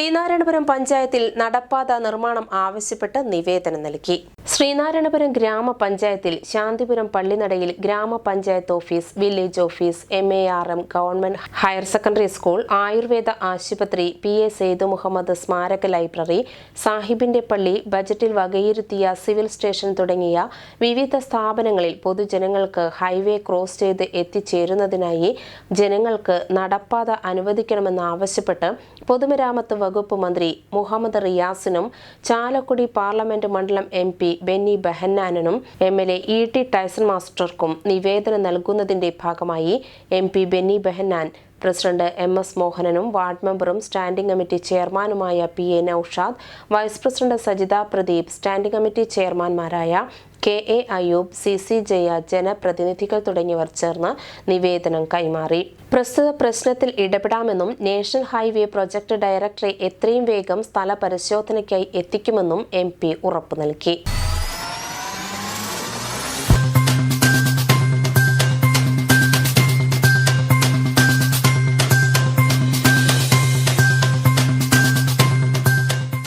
ശ്രീനാരായണപുരം പഞ്ചായത്തിൽ നടപ്പാത നിർമ്മാണം ആവശ്യപ്പെട്ട് നിവേദനം നൽകി. ശ്രീനാരായണപുരം ഗ്രാമപഞ്ചായത്തിൽ ശാന്തിപുരം പള്ളിനടയിൽ ഗ്രാമപഞ്ചായത്ത് office village office M A R M government higher secondary school Ayurveda ആശുപത്രി പി എ സെയ്ദു മുഹമ്മദ് സ്മാരക ലൈബ്രറി സാഹിബിന്റെ പള്ളി ബജറ്റിൽ വകയിരുത്തിയ സിവിൽ സ്റ്റേഷൻ തുടങ്ങിയ വിവിധ സ്ഥാപനങ്ങളിൽ പൊതുജനങ്ങൾക്ക് ഹൈവേ ക്രോസ് ചെയ്ത് എത്തിച്ചേരുന്നതിനായി ജനങ്ങൾക്ക് നടപ്പാത അനുവദിക്കണമെന്നാവശ്യപ്പെട്ട് പൊതുമരാമത്ത് വകുപ്പ് മന്ത്രി മുഹമ്മദ് റിയാസിനും ചാലക്കുടി പാർലമെന്റ് മണ്ഡലം M P Benny Behanan M L A E T Tyson മാസ്റ്റർക്കും നിവേദനം നൽകുന്നതിന്റെ ഭാഗമായി M P Benny Behanan president M S മോഹനനും ward മെമ്പറും സ്റ്റാൻഡിംഗ് കമ്മിറ്റി ചെയർമാനുമായ P A Naushad vice president Sajitha Pradeep standing committee ചെയർമാൻമാരായ K A Ayub C C Jaya ജനപ്രതിനിധികൾ തുടങ്ങിയവർ ചേർന്ന് നിവേദനം കൈമാറി. പ്രസ്തുത പ്രശ്നത്തിൽ ഇടപെടാമെന്നും നാഷണൽ ഹൈവേ പ്രൊജക്ട് ഡയറക്ടറെ എത്രയും വേഗം സ്ഥല പരിശോധനയ്ക്കായി എത്തിക്കുമെന്നും എം പി ഉറപ്പു നൽകി